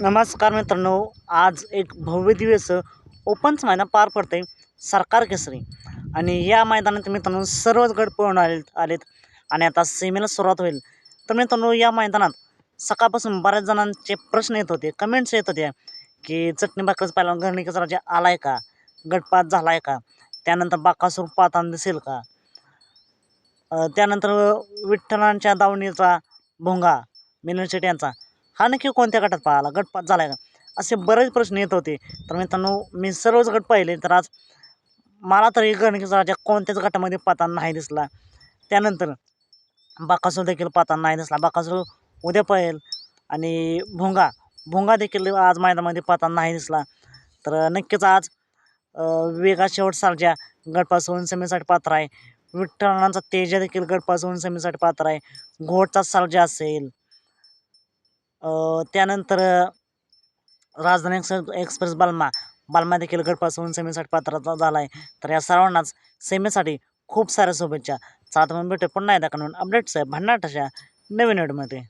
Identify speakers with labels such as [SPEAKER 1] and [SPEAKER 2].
[SPEAKER 1] नमस्कार मित्रांनो आज एक भव्य दिवस ओपनच मैदान पार पडतंय सरकार केसरी. आणि या मैदानात मित्रांनो सर्वच गड पळून आले आलेत आणि आता सेमीला सुरुवात होईल. तर मित्रांनो या मैदानात सकाळपासून बऱ्याच जणांचे प्रश्न येत होते कमेंट्स येत होते की चटणी भाकरच पाहिला जे आला आलाय का? गटपात झालाय का? त्यानंतर बाकासूर पातान दिसेल का? त्यानंतर विठ्ठलांच्या दावणीचा भोंगा मिलन शेट यांचा. हा नक्की कोणत्या गटात पाहिला गटपात झाला आहे का? असे बरेच प्रश्न येत होते. तर मित्रांनो मी सर्वच गट पाहिले. तर आज मला तरी गणकीचा राजा कोणत्याच गटामध्ये पाताना नाही दिसला. त्यानंतर बाकासूर देखील पाताना नाही दिसला. बाकासूर उद्या पळेल आणि भोंगा भोंगा देखील आज मैदानामध्ये पाताना नाही दिसला. तर नक्कीच आज वेगा शेवट सारख्या गटपासून सेमीसाठी पात्र आहे. विठ्ठलांचा तेजा देखील होऊन सेमीसाठी पात्र आहे. घोटचा सालजा असेल. त्यानंतर राजधानी एक्स एक्सप्रेस बालमा बालमा देखील गटपासून सेमीसाठी पात्र झाला आहे तर या सर्वांनाच सेमीसाठी खूप साऱ्या शुभेच्छा. चालत तर मग भेटू पुन्हा एकदा. काढून अपडेट्स आहे भन्नाट नवीन वेळमध्ये